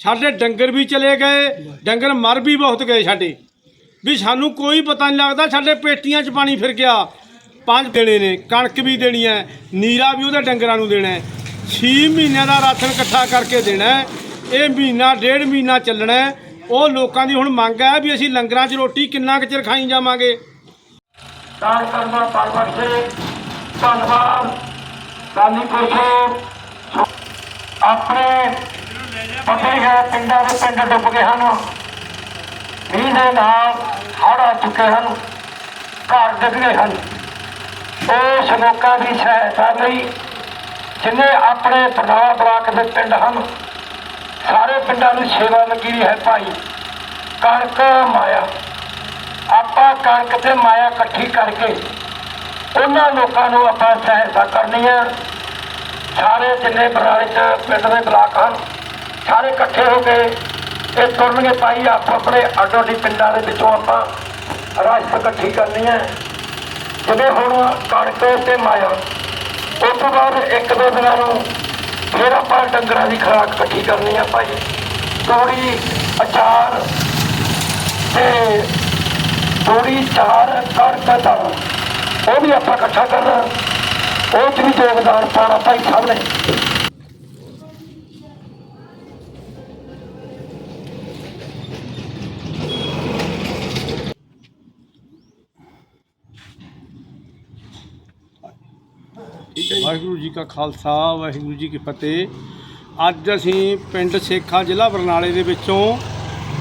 ਸਾਡੇ ਡੰਗਰ ਵੀ ਚਲੇ ਗਏ, ਡੰਗਰ ਮਰ ਵੀ ਬਹੁਤ ਗਏ ਸਾਡੇ। ਵੀ ਸਾਨੂੰ ਕੋਈ ਪਤਾ ਨਹੀਂ ਲੱਗਦਾ ਸਾਡੇ ਪੇਟੀਆਂ 'ਚ ਪਾਣੀ ਫਿਰ ਗਿਆ। ਪੰਜ ਦੇਣੇ ਨੇ, ਕਣਕ ਵੀ ਦੇਣੀ ਹੈ, ਨੀਰਾ ਵੀ ਉਹਦੇ ਡੰਗਰਾਂ ਨੂੰ ਦੇਣਾ ਹੈ। 6 ਮਹੀਨਿਆਂ ਦਾ ਰਾਸ਼ਨ ਇਕੱਠਾ ਕਰਕੇ ਦੇਣਾ ਹੈ, ਇਹ ਮਹੀਨਾ, ਡੇਢ ਮਹੀਨਾ ਚੱਲਣਾ ਹੈ। ਉਹ ਲੋਕਾਂ ਦੀ ਹੁਣ ਮੰਗ ਹੈ ਵੀ ਅਸੀਂ ਲੰਗਰਾਂ 'ਚ ਰੋਟੀ ਕਿੰਨਾ ਕੁ ਚਿਰ ਖਾਈ ਜਾਵਾਂਗੇ। ਦਾਨ ਕਰਨਾ ਪਰਮਤ ਸੇ। ਧੰਨਵਾਦ। ਦਾਨੀ ਕੋਸ਼ੋ ਆਪਣੇ ਪਤੇ ਹੈ ਪਿੰਡਾਂ ਦੇ ਪਿੰਡ ਡੁੱਬ ਗਏ ਹਨ। ਮੀਂਹ ਦੇ ਨਾਲ ਹੜ੍ਹ ਆ ਚੁੱਕੇ ਹਨ, ਘਰ ਡਿੱਗ ਗਏ ਹਨ। ਉਸ ਲੋਕਾਂ ਦੀ ਸਹਾਇਤਾ ਲਈ ਜਿੰਨੇ ਆਪਣੇ ਬਰਨਾਲਾ ਬਲਾਕ ਦੇ ਪਿੰਡ ਹਨ, ਸਾਰੇ ਪਿੰਡਾਂ ਨੂੰ ਸੇਵਾ ਲੱਗੀ ਹੈ ਭਾਈ। ਕਣਕ ਮਾਇਆ। ਆਪਾਂ ਕਣਕ ਤੇ ਮਾਇਆ ਇਕੱਠੀ ਕਰਕੇ ਉਹਨਾਂ ਲੋਕਾਂ ਨੂੰ ਆਪਾਂ ਸਹਾਇਤਾ ਕਰਨੀ ਹੈ। ਸਾਰੇ ਜਿੰਨੇ ਬਰਾਲੇ ਚ ਪਿੰਡ ਦੇ ਬਲਾਕ ਹਨ ਸਾਰੇ ਇਕੱਠੇ ਹੋ ਕੇ ਇਹ ਤੁਰਨਗੇ ਭਾਈ, ਆਪ ਆਪਣੇ ਅੱਡੋ ਅੱਡੀ ਪਿੰਡਾਂ ਦੇ ਵਿੱਚੋਂ ਆਪਾਂ ਰਾਸ਼ਟ ਇਕੱਠੀ ਕਰਨੀ ਹੈ। ਜਿਵੇਂ ਹੁਣ ਕਣਕ ਤੇ ਮਾਇਆ, ਉਸ ਤੋਂ ਬਾਅਦ ਇੱਕ ਦੋ ਦਿਨਾਂ ਨੂੰ ਫਿਰ ਆਪਾਂ ਡੰਗਰਾਂ ਦੀ ਖੁਰਾਕ ਇਕੱਠੀ ਕਰਨੀ ਹੈ ਭਾਈ। ਤੋੜੀ, ਅਚਾਰ ਤੇ ਤੋੜੀ, ਚਾਰ, ਕਣਕ ਦਾ ਉਹ ਵੀ ਆਪਾਂ ਇਕੱਠਾ ਕਰਨਾ। ਉਹ ਚ ਵੀ ਯੋਗਦਾਨ ਪਾਉਣਾ ਭਾਈ ਸਾਹਿਬ ਨੇ। ਵਾਹਿਗੁਰੂ ਜੀ ਕਾ ਖਾਲਸਾ, ਵਾਹਿਗੁਰੂ ਜੀ ਕੀ ਫਤਿਹ। ਅੱਜ ਅਸੀਂ ਪਿੰਡ ਸੇਖਾ ਜ਼ਿਲ੍ਹਾ ਬਰਨਾਲੇ ਦੇ ਵਿੱਚੋਂ,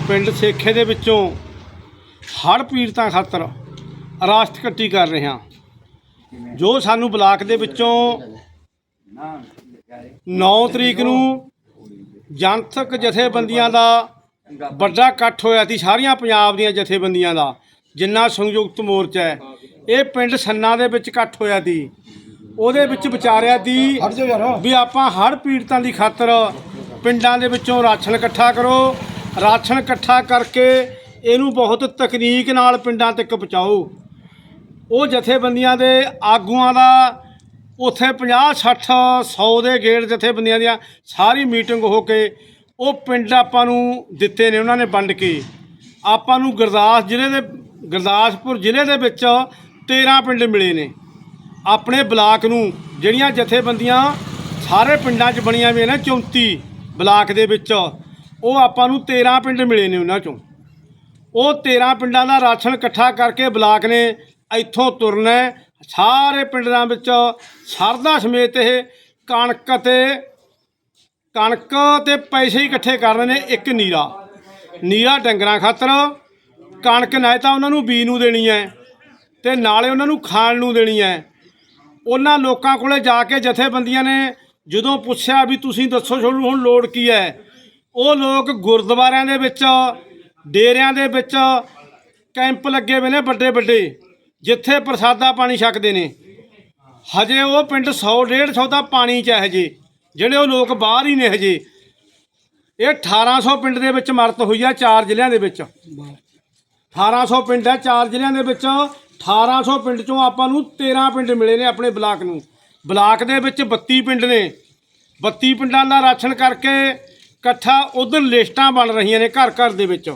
ਪਿੰਡ ਸੇਖੇ ਦੇ ਵਿੱਚੋਂ ਹੜ੍ਹ ਪੀੜਤਾਂ ਖਾਤਰ ਰਾਸ਼ਟ ਇਕੱਠੀ ਕਰ ਰਹੇ ਹਾਂ। ਜੋ ਸਾਨੂੰ ਬਲਾਕ ਦੇ ਵਿੱਚੋਂ 9 ਤਰੀਕ ਨੂੰ ਜਨਤਕ ਜਥੇਬੰਦੀਆਂ ਦਾ ਵੱਡਾ ਇਕੱਠ ਹੋਇਆ ਸੀ, ਸਾਰੀਆਂ ਪੰਜਾਬ ਦੀਆਂ ਜਥੇਬੰਦੀਆਂ ਦਾ, ਜਿੰਨਾ ਸੰਯੁਕਤ ਮੋਰਚਾ ਹੈ। ਇਹ ਪਿੰਡ ਸੰਨਾ ਦੇ ਵਿੱਚ ਇਕੱਠ ਹੋਇਆ ਸੀ। ਉਹਦੇ ਵਿੱਚ ਵਿਚਾਰਿਆ ਦੀ ਵੀ ਆਪਾਂ ਹੜ੍ਹ ਪੀੜਤਾਂ ਦੀ ਖਾਤਰ ਪਿੰਡਾਂ ਦੇ ਵਿੱਚੋਂ ਰਾਸ਼ਨ ਇਕੱਠਾ ਕਰੋ। ਰਾਸ਼ਨ ਇਕੱਠਾ ਕਰਕੇ ਇਹਨੂੰ ਬਹੁਤ ਤਕਨੀਕ ਨਾਲ ਪਿੰਡਾਂ ਤੱਕ ਪਹੁੰਚਾਓ। ਉਹ ਜਥੇਬੰਦੀਆਂ ਦੇ ਆਗੂਆਂ ਦਾ ਉੱਥੇ 50 60 100 ਦੇ ਗੇੜ ਜਥੇਬੰਦੀਆਂ ਦੀਆਂ ਸਾਰੀ ਮੀਟਿੰਗ ਹੋ ਕੇ ਉਹ ਪਿੰਡ ਆਪਾਂ ਨੂੰ ਦਿੱਤੇ ਨੇ ਉਹਨਾਂ ਨੇ ਵੰਡ ਕੇ। ਆਪਾਂ ਨੂੰ ਗੁਰਦਾਸ ਜ਼ਿਲ੍ਹੇ ਦੇ ਗੁਰਦਾਸਪੁਰ ਜ਼ਿਲ੍ਹੇ ਦੇ ਵਿੱਚ 13 ਪਿੰਡ ਮਿਲੇ ਨੇ। ਆਪਣੇ ਬਲਾਕ ਨੂੰ, ਜਿਹੜੀਆਂ ਜਥੇਬੰਦੀਆਂ ਸਾਰੇ ਪਿੰਡਾਂ 'ਚ ਬਣੀਆਂ ਹੋਈਆਂ ਨੇ 34 ਬਲਾਕ ਦੇ ਵਿੱਚ, ਉਹ ਆਪਾਂ ਨੂੰ 13 ਪਿੰਡ ਮਿਲੇ ਨੇ ਉਹਨਾਂ 'ਚੋਂ। ਉਹ 13 ਪਿੰਡਾਂ ਦਾ ਰਾਸ਼ਨ ਇਕੱਠਾ ਕਰਕੇ ਬਲਾਕ ਨੇ ਇੱਥੋਂ ਤੁਰਨਾ ਸਾਰੇ ਪਿੰਡਾਂ ਵਿੱਚ ਸਰਦਾ ਸਮੇਤ ਇਹ ਕਣਕ ਤੇ ਕਣਕ ਤੇ ਪੈਸੇ ਹੀ ਇਕੱਠੇ ਕਰਨੇ ਨੇ ਇੱਕ ਨੀਰਾ। ਨੀਰਾ ਡੰਗਰਾਂ ਖਾਤਰ ਕਣਕ ਨਾ ਤਾਂ ਉਹਨਾਂ ਨੂੰ ਬੀ ਨੂੰ ਦੇਣੀ ਹੈ ਤੇ ਨਾਲੇ ਉਹਨਾਂ ਨੂੰ ਖਾਣ ਨੂੰ ਦੇਣੀ ਹੈ। ਉਹਨਾਂ ਲੋਕਾਂ ਕੋਲੇ ਜਾ ਕੇ ਜਥੇਬੰਦੀਆਂ ਨੇ ਜਦੋਂ ਪੁੱਛਿਆ ਵੀ ਤੁਸੀਂ ਦੱਸੋ ਤੁਹਾਨੂੰ ਹੁਣ ਲੋੜ ਕੀ ਹੈ, ਉਹ ਲੋਕ ਗੁਰਦੁਆਰਿਆਂ ਦੇ ਵਿੱਚ, ਡੇਰਿਆਂ ਦੇ ਵਿੱਚ ਕੈਂਪ ਲੱਗੇ ਹੋਏ ਨੇ ਵੱਡੇ ਵੱਡੇ, ਜਿੱਥੇ ਪ੍ਰਸਾਦਾ ਪਾਣੀ ਛਕਦੇ ਨੇ। ਹਜੇ ਉਹ ਪਿੰਡ 100 150 ਦਾ ਪਾਣੀ ਚ ਹੈ ਹਜੇ, ਜਿਹੜੇ ਉਹ ਲੋਕ ਬਾਹਰ ਹੀ ਨੇ ਹਜੇ। ਇਹ 1800 ਪਿੰਡ ਦੇ ਵਿੱਚ ਮਰਤ ਹੋਈ ਆ ਚਾਰ ਜ਼ਿਲ੍ਹਿਆਂ ਦੇ ਵਿੱਚ। 1800 ਪਿੰਡ ਹੈ ਚਾਰ ਜ਼ਿਲ੍ਹਿਆਂ ਦੇ ਵਿੱਚ। 1800 ਪਿੰਡ ਚੋਂ ਆਪਾਂ ਨੂੰ 13 ਪਿੰਡ ਮਿਲੇ ਨੇ ਆਪਣੇ ਬਲਾਕ ਨੂੰ। ਬਲਾਕ ਦੇ ਵਿੱਚ 32 ਪਿੰਡ ਨੇ। 32 ਪਿੰਡਾਂ ਦਾ ਰਾਸ਼ਨ ਕਰਕੇ ਇਕੱਠਾ ਉਧਰ ਲਿਸਟਾਂ ਬਣ ਰਹੀਆਂ ਨੇ ਘਰ ਘਰ ਦੇ ਵਿੱਚ।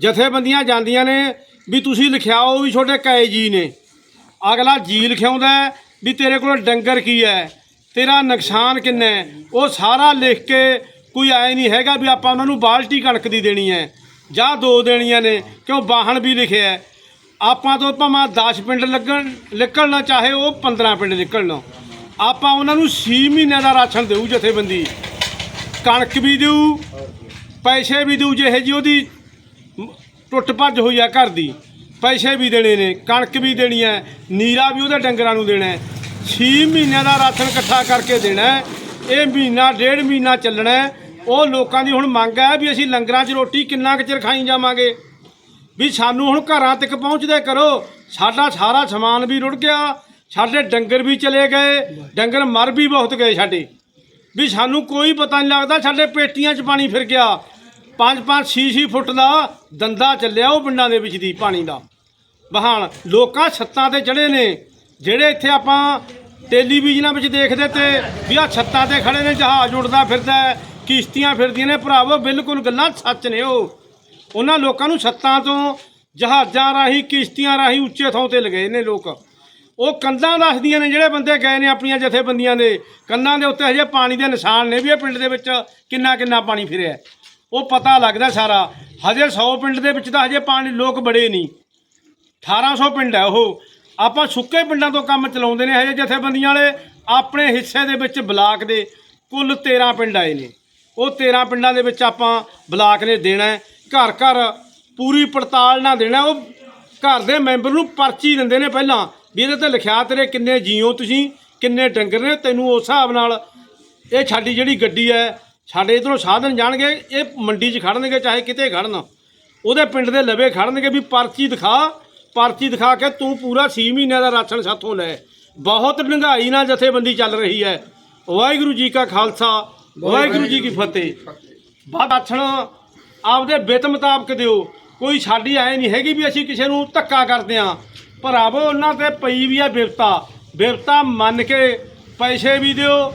ਜਥੇਬੰਦੀਆਂ ਜਾਂਦੀਆਂ ਨੇ ਵੀ ਤੁਸੀਂ ਲਿਖਿਆਓ ਵੀ ਤੁਹਾਡੇ ਕਾਏ ਜੀ ਨੇ। ਅਗਲਾ ਜੀ ਲਿਖਿਆਉਂਦਾ ਵੀ ਤੇਰੇ ਕੋਲ ਡੰਗਰ ਕੀ ਹੈ? ਤੇਰਾ ਨੁਕਸਾਨ ਕਿੰਨਾ ਹੈ? ਉਹ ਸਾਰਾ ਲਿਖ ਕੇ ਕੋਈ ਆਏ ਨਹੀਂ ਹੈਗਾ ਵੀ ਆਪਾਂ ਉਹਨਾਂ ਨੂੰ ਬਾਲਟੀ ਕਣਕ ਦੀ ਦੇਣੀ ਹੈ ਜਾਂ ਦੋ ਦੇਣੀਆਂ ਨੇ, ਕਿਉਂ ਵਾਹਣ ਵੀ ਲਿਖਿਆ ਆਪਾਂ ਤੋਂ ਭਾਵੇਂ 10 ਪਿੰਡ ਲੱਗਣ, ਨਿਕਲਣਾ ਚਾਹੇ ਉਹ 15 ਪਿੰਡ ਨਿਕਲਣਾ। ਆਪਾਂ ਉਹਨਾਂ ਨੂੰ 6 ਮਹੀਨਿਆਂ ਦਾ ਰਾਸ਼ਨ ਦੇਊ ਜਥੇਬੰਦੀ। ਕਣਕ ਵੀ ਦੇਊ, ਪੈਸੇ ਵੀ ਦੇਊ, ਜਿਹੇ ਜੀ ਉਹਦੀ ਟੁੱਟ ਭੱਜ ਹੋਈ ਆ ਘਰ ਦੀ। ਪੈਸੇ ਵੀ ਦੇਣੇ ਨੇ, ਕਣਕ ਵੀ ਦੇਣੀ ਹੈ, ਨੀਰਾ ਵੀ ਉਹਦੇ ਡੰਗਰਾਂ ਨੂੰ ਦੇਣਾ ਹੈ। 6 ਮਹੀਨਿਆਂ ਦਾ ਰਾਸ਼ਨ ਇਕੱਠਾ ਕਰਕੇ ਦੇਣਾ ਇਹ ਮਹੀਨਾ, ਡੇਢ ਮਹੀਨਾ ਚੱਲਣਾ ਉਹ ਲੋਕਾਂ ਦੀ ਹੁਣ ਮੰਗ ਹੈ ਵੀ ਅਸੀਂ ਲੰਗਰਾਂ 'ਚ ਰੋਟੀ ਕਿੰਨਾ ਕੁ ਚਿਰ ਖਾਈ ਜਾਵਾਂਗੇ। ਵੀ ਸਾਨੂੰ ਹੁਣ ਘਰਾਂ ਤੱਕ ਪਹੁੰਚਦੇ ਕਰੋ। ਸਾਡਾ ਸਾਰਾ ਸਮਾਨ ਵੀ ਰੁੜ ਗਿਆ, ਸਾਡੇ ਡੰਗਰ ਵੀ ਚਲੇ ਗਏ, ਡੰਗਰ ਮਰ ਵੀ ਬਹੁਤ ਗਏ ਸਾਡੇ। ਵੀ ਸਾਨੂੰ ਕੋਈ ਪਤਾ ਨਹੀਂ ਲੱਗਦਾ ਸਾਡੇ ਪੇਟੀਆਂ 'ਚ ਪਾਣੀ ਫਿਰ ਗਿਆ। 5-5 6-6 ਫੁੱਟ ਦਾ ਦੰਦਾ ਚੱਲਿਆ ਉਹ ਪਿੰਡਾਂ ਦੇ ਵਿੱਚ ਦੀ ਪਾਣੀ ਦਾ। ਬਹਾਨ ਲੋਕਾਂ ਛੱਤਾਂ ਤੇ ਚੜੇ ਨੇ। ਜਿਹੜੇ ਇੱਥੇ ਆਪਾਂ ਟੈਲੀਵਿਜ਼ਨਾਂ ਵਿੱਚ ਦੇਖਦੇ ਤੇ ਵੀ ਆ ਛੱਤਾਂ ਤੇ ਖੜੇ ਨੇ, ਜਹਾਜ਼ ਉੱਡਦਾ ਫਿਰਦਾ ਕਿਸ਼ਤੀਆਂ ਫਿਰਦੀਆਂ ਨੇ, ਭਰਾਵੋ, ਬਿਲਕੁਲ ਗੱਲਾਂ ਸੱਚ ਨੇ ਉਹ। ਉਹਨਾਂ ਲੋਕਾਂ ਨੂੰ ਛੱਤਾਂ ਤੋਂ ਜਹਾਜ਼ਾਂ ਰਾਹੀਂ, ਕਿਸ਼ਤੀਆਂ ਰਾਹੀਂ ਉੱਚੇ ਥਾਂ ਤੇ ਲਗਾਏ ਨੇ ਲੋਕ। ਉਹ ਕੰਧਾਂ ਦੱਸਦੀਆਂ ਨੇ, ਜਿਹੜੇ ਬੰਦੇ ਗਏ ਨੇ ਆਪਣੀਆਂ ਜਥੇਬੰਦੀਆਂ ਦੇ, ਕੰਧਾਂ ਦੇ ਉੱਤੇ ਹਜੇ ਪਾਣੀ ਦੇ ਨਿਸ਼ਾਨ ਨੇ ਵੀ ਇਹ ਪਿੰਡ ਦੇ ਵਿੱਚ ਕਿੰਨਾ ਕਿੰਨਾ ਪਾਣੀ ਫਿਰਿਆ। ਉਹ ਪਤਾ ਲੱਗਦਾ ਸਾਰਾ, ਹਜੇ 100 ਪਿੰਡ ਦੇ ਵਿੱਚ ਤਾਂ ਹਜੇ ਪਾਣੀ, ਲੋਕ ਬੜੇ ਨਹੀਂ। 1800 ਪਿੰਡ ਹੈ ਉਹ। ਆਪਾਂ ਸੁੱਕੇ ਪਿੰਡਾਂ ਤੋਂ ਕੰਮ ਚਲਾਉਂਦੇ ਨੇ, ਹਜੇ ਜਥੇਬੰਦੀਆਂ ਵਾਲੇ ਆਪਣੇ ਹਿੱਸੇ ਦੇ ਵਿੱਚ ਬਲਾਕ ਦੇ ਕੁੱਲ 13 ਪਿੰਡ ਆਏ ਨੇ। ਉਹ 13 ਪਿੰਡਾਂ ਦੇ ਵਿੱਚ ਆਪਾਂ ਬਲਾਕ ਨੇ ਦੇਣਾ ਘਰ ਘਰ ਪੂਰੀ ਪੜਤਾਲ ਨਾ ਦੇਣਾ ਉਹ ਘਰ ਦੇ ਮੈਂਬਰ ਨੂੰ ਪਰਚੀ ਦਿੰਦੇ ਨੇ ਪਹਿਲਾਂ ਵੀ ਇਹਦੇ ਤੇ ਲਿਖਿਆ ਤੇਰੇ ਕਿੰਨੇ ਜੀਓ ਤੁਸੀਂ ਕਿੰਨੇ ਡੰਗਰ ਨੇ ਤੈਨੂੰ ਉਸ ਹਿਸਾਬ ਨਾਲ ਇਹ ਸਾਡੀ ਜਿਹੜੀ ਗੱਡੀ ਹੈ ਸਾਡੇ ਇਧਰੋਂ ਸਾਧਨ ਜਾਣਗੇ ਇਹ ਮੰਡੀ 'ਚ ਖੜਨਗੇ ਚਾਹੇ ਕਿਤੇ ਖੜਨ। ਉਹਦੇ ਪਿੰਡ ਦੇ ਲਵੇ ਖੜਨਗੇ ਵੀ ਪਰਚੀ ਦਿਖਾ ਪਰਚੀ ਦਿਖਾ ਕੇ ਤੂੰ ਪੂਰਾ 6 ਮਹੀਨਿਆਂ ਦਾ ਰਾਸ਼ਨ ਸਾਥੋਂ ਲੈ। ਬਹੁਤ ਮਹਿੰਗਾਈ ਨਾਲ ਜਥੇਬੰਦੀ ਚੱਲ ਰਹੀ ਹੈ। ਵਾਹਿਗੁਰੂ ਜੀ ਕਾ ਖਾਲਸਾ ਵਾਹਿਗੁਰੂ ਜੀ ਕੀ ਫਤਿਹ। ਬਾਦ ਆਛਣ ਆਪਦੇ ਬਿੱਤ ਮੁਤਾਬਕ ਦਿਓ। ਕੋਈ ਸਾਡੀ ਐ ਨਹੀਂ ਹੈਗੀ ਵੀ ਅਸੀਂ ਕਿਸੇ ਨੂੰ ਧੱਕਾ ਕਰਦੇ ਆਂ। ਭਰਾਵੋ, ਉਹਨਾਂ ਤੇ ਪਈ ਵੀ ਆ ਬਿਪਤਾ ਬਿਪਤਾ ਮੰਨ ਕੇ ਪੈਸੇ ਵੀ ਦਿਓ,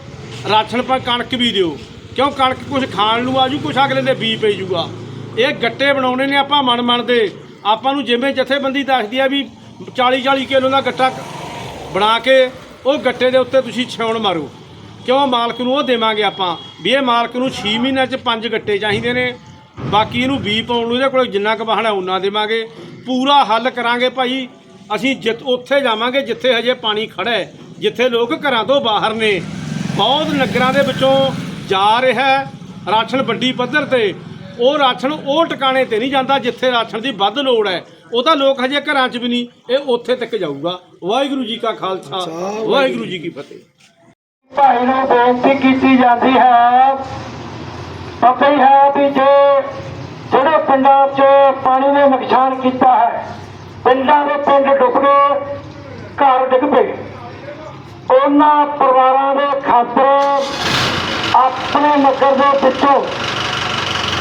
ਰਾਸ਼ਨ ਪਰ ਕਣਕ ਵੀ ਦਿਓ। ਕਿਉਂ ਕਣਕ ਕੁਝ ਖਾਣ ਨੂੰ ਆਜੂ ਕੁਝ ਅਗਲੇ ਦੇ ਬੀ ਪਈ ਜੂਗਾ। ਇਹ ਗੱਟੇ ਬਣਾਉਣੇ ਨੇ ਆਪਾਂ ਮਨ ਮਨ ਦੇ। ਆਪਾਂ ਨੂੰ ਜਿਵੇਂ ਜਥੇਬੰਦੀ ਦੱਸਦੀ ਆ ਵੀ 40 40 ਕਿਲੋ ਦਾ ਗੱਟਾ ਬਣਾ ਕੇ ਉਹ ਗੱਟੇ ਦੇ ਉੱਤੇ ਤੁਸੀਂ ਛਾਉਣ ਮਾਰੋ। ਕਿਉਂ ਮਾਲਕ ਨੂੰ ਉਹ ਦੇਵਾਂਗੇ ਆਪਾਂ? ਵੀ ਇਹ ਮਾਲਕ ਨੂੰ 6 ਮਹੀਨਿਆਂ 'ਚ ਪੰਜ ਗੱਟੇ ਚਾਹੀਦੇ ਨੇ। ਬਾਕੀ ਇਹਨੂੰ ਬੀ ਪਾਉਣ ਨੂੰ ਇਹਦੇ ਕੋਲ ਜਿੰਨਾ ਕੁ ਬਹਾਨਾ ਉਹਨਾਂ ਦੇਵਾਂਗੇ। ਪੂਰਾ ਹੱਲ ਕਰਾਂਗੇ ਭਾਈ। ਅਸੀਂ ਜਿੱਤ ਉੱਥੇ ਜਾਵਾਂਗੇ ਜਿੱਥੇ ਹਜੇ ਪਾਣੀ ਖੜਾ ਹੈ ਜਿੱਥੇ ਲੋਕ ਘਰਾਂ ਤੋਂ ਬਾਹਰ ਨੇ। ਬਹੁਤ ਨਗਰਾਂ ਦੇ ਵਿੱਚੋਂ ਜਾ ਰਿਹਾ ਹੈ ਰਾਸ਼ਨ ਵੱਡੀ ਪੱਧਰ ਤੇ। ਉਹ ਰਾਸ਼ਨ ਉਹ ਟਿਕਾਣੇ ਤੇ ਨਹੀਂ ਜਾਂਦਾ ਜਿੱਥੇ ਰਾਸ਼ਨ ਦੀ ਵੱਧ ਲੋੜ ਹੈ। ਉਹ ਤਾਂ ਲੋਕ ਹਜੇ ਘਰਾਂ 'ਚ ਵੀ ਨਹੀਂ ਇਹ ਉੱਥੇ ਤੱਕ ਜਾਊਗਾ। ਵਾਹਿਗੁਰੂ ਜੀ ਕਾ ਖਾਲਸਾ ਵਾਹਿਗੁਰੂ ਜੀ ਕੀ ਫਤਿਹ। ਭਾਈ ਨੂੰ ਬੇਨਤੀ ਕੀਤੀ ਜਾਂਦੀ ਹੈ ਪਤਾ ਹੀ ਹੈ ਵੀ ਜੇ ਜਿਹੜੇ ਪਿੰਡਾਂ 'ਚ ਪਾਣੀ ਨੇ ਨੁਕਸਾਨ ਕੀਤਾ ਹੈ, ਪਿੰਡਾਂ ਦੇ ਪਿੰਡ ਡੁੱਬ ਗਏ ਘਰ ਡਿੱਗ ਪਏ ਉਹਨਾਂ ਪਰਿਵਾਰਾਂ ਦੇ ਖਾਤਰ ਆਪਣੇ ਨਗਰ ਦੇ ਵਿੱਚੋਂ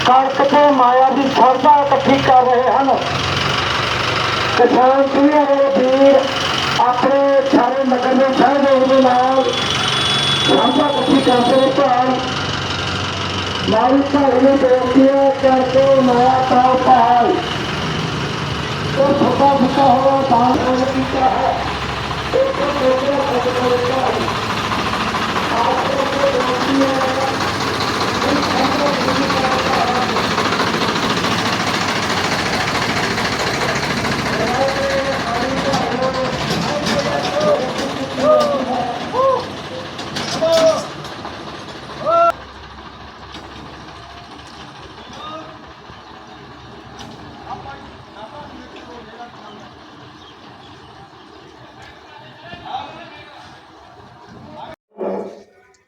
ਕਣਕ ਤੇ ਮਾਇਆ ਦੀ ਸਰਦਾ ਇਕੱਠੀ ਕਰ ਰਹੇ ਹਨ। ਕਿਸਾਨ ਪੀੜ੍ਹੀਆਂ ਦੇ ਵੀਰ ਆਪਣੇ ਸਾਰੇ ਨਗਰ ਦੇ ਸਹਿਯੋਗ ਦੇ ਨਾਲ ਸਾਂਝਾ ਇਕੱਠੀ ਕਰਦੇ ਨੇ। ਭੈਣ ਮਾਰੀ ਭਾਈ ਨੂੰ ਬੇਨਤੀ ਹੈ ਕਰਕੇ ਮਾਇਆ ਪਾਉ ਪਾਲ ਉਹ ਛੋਟਾ ਬੁੱਕਾ ਹੋਇਆ ਦਾਨ ਪੁੰਨ ਕੀਤਾ ਹੈ ਇੱਕ ਦੂਜੇ ਨੂੰ ਕਰਦਾ ਹੈ ਆਪ ਨੂੰ ਬੇਨਤੀ ਹੈ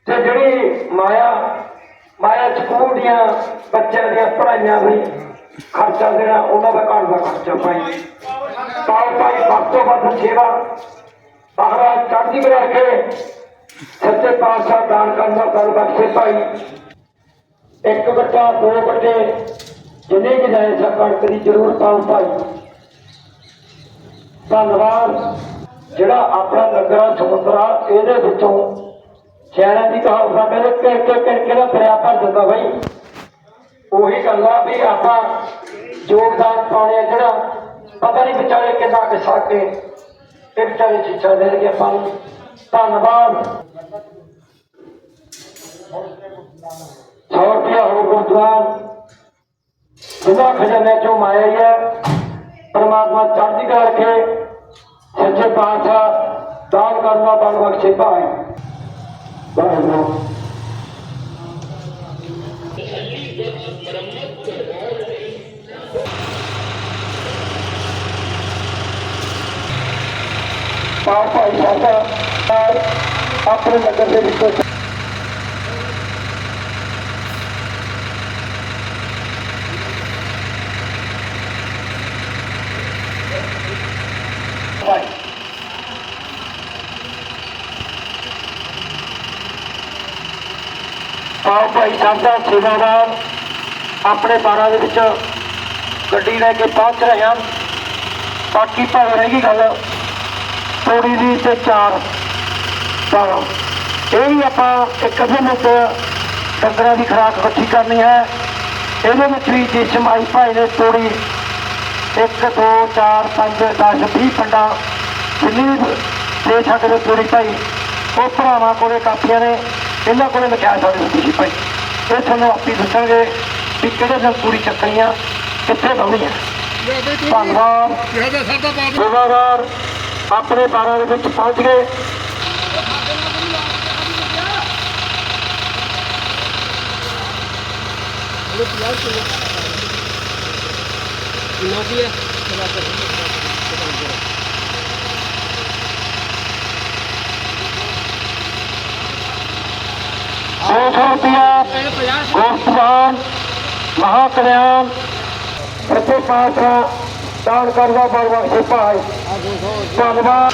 ਤੇ ਜਿਹੜੀ ਮਾਇਆ ਮਾਇਆ ਸਕੂਲ ਦੀਆਂ ਬੱਚਿਆਂ ਦੀਆਂ ਵੀ ਖਰਚਾ ਦੇਣਾ, ਉਹਨਾਂ ਦਾ ਘਰ ਦਾ ਖਰਚਾ ਭਾਈ। ਪਾਓ ਭਾਈ, ਵੱਧ ਤੋਂ ਵੱਧ ਸੇਵਾ। ਬਾਹਰਾ ਚੜ੍ਹਦੀ ਕਲਾ ਰੱਖੇ। ਸੱਚੇ ਪਾਤਸ਼ਾਹ ਦਾਨ ਕਰਨ ਦਾ ਬਖਸ਼ੇ ਭਾਈ। ਇੱਕ ਬੱਚਾ ਦੋ ਬੱਚੇ ਜਿੰਨੇ ਕਿ ਜਾਏ ਸਾ ਦੀ ਜ਼ਰੂਰਤ ਆ ਭਾਈ। ਧੰਨਵਾਦ। ਜਿਹੜਾ ਆਪਣਾ ਨਗਰਾ ਸਮੁੰਦਰਾ ਇਹਦੇ ਵਿੱਚੋਂ ਸ਼ਹਿਰਾਂ ਦੀ ਕਹਾਵਤ ਆ ਕਹਿੰਦੇ ਕਿ ਕਿ ਕਿ ਦਾ ਦਰਿਆ ਭਰ ਜਾਂਦਾ ਬਾਈ ਉਹੀ ਗੱਲ ਆ ਵੀ ਆਪਾਂ ਯੋਗਦਾਨ ਪਾਉਣੇ ਆ ਜਿਹੜਾ ਪਤਾ ਨਹੀਂ ਵਿਚਾਰੇ ਕਿੰਨਾ ਕਿ ਸਾਕੇ ਇਹ ਵਿਚਾਰੇ ਸਿੱਖਿਆ ਦੇਣਗੇ ਆਪਾਂ ਨੂੰ ਧੰਨਵਾਦ। ਸੌ ਰੁਪਇਆ ਹੋ ਗੁਰਦੁਆਰਾ? ਜਿਹਦਾ ਖਜ਼ਾਨੇ ਚੋਂ ਮਾਇਆ ਹੀ ਹੈ ਪਰਮਾਤਮਾ ਚੜ੍ਹਦੀ ਕਲਾ ਰੱਖੇ, ਸੱਚੇ ਪਾਤਸ਼ਾਹ ਦਾਨ ਕਰਨਾ ਬਣ ਬਖਸ਼ੇ ਭਾਈ ਵਾਹਿਗੁਰੂ। ਪਾਪ ਭਾਈ ਸਾਹਿਬ ਆਪਣੇ ਨਗਰ ਦੇ ਵਿੱਚ ਭਾਈ। ਆਓ ਭਾਈ ਸਾਹਿਬ ਦਾ ਸੇਵਾਦਾਰ ਆਪਣੇ ਬਾਰਾਂ ਦੇ ਵਿੱਚ ਗੱਡੀ ਲੈ ਕੇ ਪਹੁੰਚ ਰਹੇ ਹਨ। ਬਾਕੀ ਭਾਵੇਂ ਰਹਿ ਗਈ ਗੱਲ ਥੋੜੀ ਦੀ ਤੇ ਚਾਰ ਤਾਂ ਇਹ ਵੀ ਆਪਾਂ ਇੱਕ ਅੱਧੇ ਮਿੰਟ ਡੰਗਰਾਂ ਦੀ ਖੁਰਾਕ ਇਕੱਠੀ ਕਰਨੀ ਹੈ। ਇਹਦੇ ਵਿੱਚ ਵੀ ਜਿਸ ਮਾਈ ਭਾਈ ਨੇ ਤੋੜੀ 1 2 4 5 10 20 ਪਿੰਡਾਂ ਜਿੰਨੀ ਦੇ ਸਕਦੇ ਤੋੜੀ ਭਾਈ ਉਹ ਭਰਾਵਾਂ ਕੋਲੇ ਕਾਪੀਆਂ ਨੇ ਇਹਨਾਂ ਕੋਲੇ ਲਿਖਿਆ ਸਾਡੇ ਹੁੰਦੀ ਸੀ ਭਾਈ। ਇਹ ਤੁਹਾਨੂੰ ਆਪੀ ਦੱਸਣਗੇ ਵੀ ਕਿਹੜੇ ਦਿਨ ਪੂਰੀ ਚੱਕਣੀਆਂ ਕਿੱਥੇ ਲਾਉਣੀ ਹੈ ਧੰਨਵਾਦ। ਸੇਵਾਦਾਰ। ਆਪਣੇ ਬਾਰਾਂ ਦੇ ਵਿੱਚ ਪਹੁੰਚ ਗਏ। ਦੋ ਸੌ ਰੁਪਇਆ ਗੋਸਵਾਨ ਮਹਾ ਕਲਿਆਣ ਪ੍ਰਤੀ ਪਾਤਸ਼ਾਹ ਦਾਨ ਕਰਵਾ ਬਰਬਖਸ਼ੇ ਭਾਈ ਧੰਨਵਾਦ